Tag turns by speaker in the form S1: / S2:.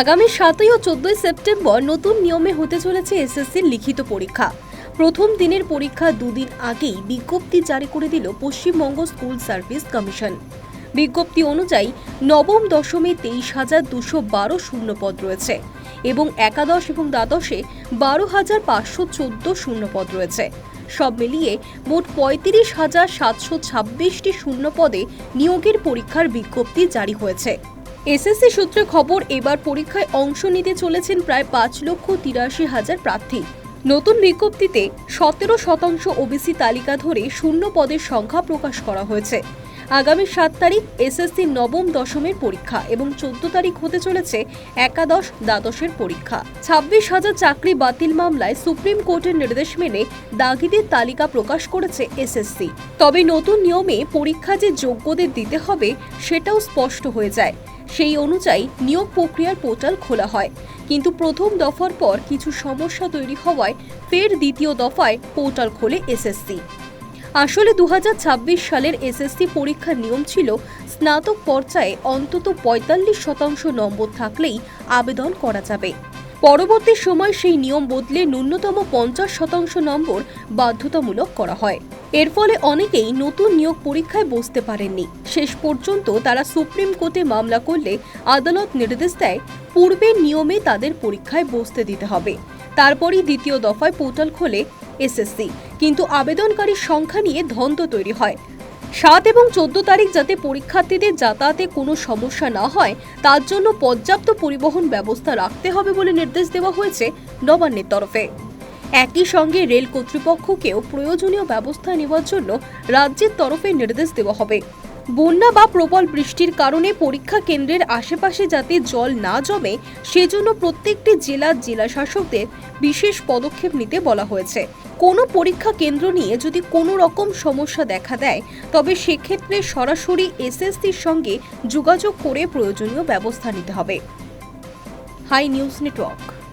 S1: আগামী সাতই ও চোদ্দই সেপ্টেম্বর নতুন নিয়মে হতে চলেছে এসএসসির লিখিত পরীক্ষা। প্রথম দিনের পরীক্ষা দুদিন আগেই বিজ্ঞপ্তি জারি করে দিল পশ্চিমবঙ্গ স্কুল সার্ভিস কমিশন। বিজ্ঞপ্তি অনুযায়ী নবম দশমে তেইশ হাজার দুশো বারো শূন্যপদ রয়েছে এবং একাদশ এবং দ্বাদশে বারো হাজার পাঁচশো চোদ্দ শূন্যপদ রয়েছে। সব মিলিয়ে মোট পঁয়ত্রিশ হাজার সাতশো ছাব্বিশটি শূন্যপদে নিয়োগের পরীক্ষার বিজ্ঞপ্তি জারি হয়েছে। এসএসসি সূত্রে খবর, এবার পরীক্ষায় অংশ নিতে চলেছেন প্রায় পাঁচ লক্ষ তিরাশি হাজার প্রার্থী। নতুন বিজ্ঞপ্তিতে সতেরো শতাংশ ওবিসি তালিকা ধরে শূন্য পদের সংখ্যা প্রকাশ করা হয়েছে। আগামী সাত তারিখ এসএসসি নবম দশমের পরীক্ষা এবং চোদ্দ তারিখ হতে চলেছে একাদশ দ্বাদশের পরীক্ষা। ছাব্বিশ হাজার চাকরি বাতিল মামলায় সুপ্রিম কোর্টের নির্দেশ মেনে দাগিদের তালিকা প্রকাশ করেছে এসএসসি। তবে নতুন নিয়মে পরীক্ষা যে যোগ্যদের দিতে হবে, সেটাও স্পষ্ট হয়ে যায়। সেই অনুযায়ী নিয়োগ প্রক্রিয়ার পোর্টাল খোলা হয়। কিন্তু প্রথম দফার পর কিছু সমস্যা তৈরি হওয়ায় ফের দ্বিতীয় দফায় পোর্টাল খোলে এসএসসি। আসলে দু হাজার ছাব্বিশ সালের এসএসসি পরীক্ষার নিয়ম ছিল স্নাতক পর্যায়ে অন্তত পঁয়তাল্লিশ শতাংশ নম্বর থাকলেই আবেদন করা যাবে। পরবর্তী সময় সেই নিয়ম বদলে ন্যূনতম পঞ্চাশ শতাংশ নম্বর বাধ্যতামূলক করা হয়। এর ফলে অনেকেই নতুন নিয়োগ পরীক্ষায় বসতে পারেননি। শেষ পর্যন্ত তারা সুপ্রিম কোর্টে মামলা করলে আদালত নির্দেশ দেয় পূর্বের নিয়মে তাদের পরীক্ষায় বসতে দিতে হবে। তারপরই দ্বিতীয় দফায় পোর্টাল খোলে এসএসসি। কিন্তু আবেদনকারীর সংখ্যা নিয়ে ধন্ত তৈরি হয়। সাত এবং চোদ্দ তারিখ যাতে পরীক্ষার্থীদের যাতায়াতে কোনো সমস্যা না হয়, তার জন্য পর্যাপ্ত পরিবহন ব্যবস্থা রাখতে হবে বলে নির্দেশ দেওয়া হয়েছে নবান্নের তরফে। একই সঙ্গে রেল কর্তৃপক্ষকেও প্রয়োজনীয় ব্যবস্থা নেওয়ার জন্য রাজ্যের তরফে নির্দেশ দেওয়া হবে। বন্যা বা প্রবল বৃষ্টির কারণে পরীক্ষা কেন্দ্রের আশেপাশে যাতে জল না জমে, সেজন্য প্রত্যেকটি জেলার জেলা শাসকদের বিশেষ পদক্ষেপ নিতে বলা হয়েছে। কোনো পরীক্ষা কেন্দ্র নিয়ে যদি কোনো রকম সমস্যা দেখা দেয়, তবে সেক্ষেত্রে সরাসরি এসএসসির সঙ্গে যোগাযোগ করে প্রয়োজনীয় ব্যবস্থা নিতে হবে। Hi news network.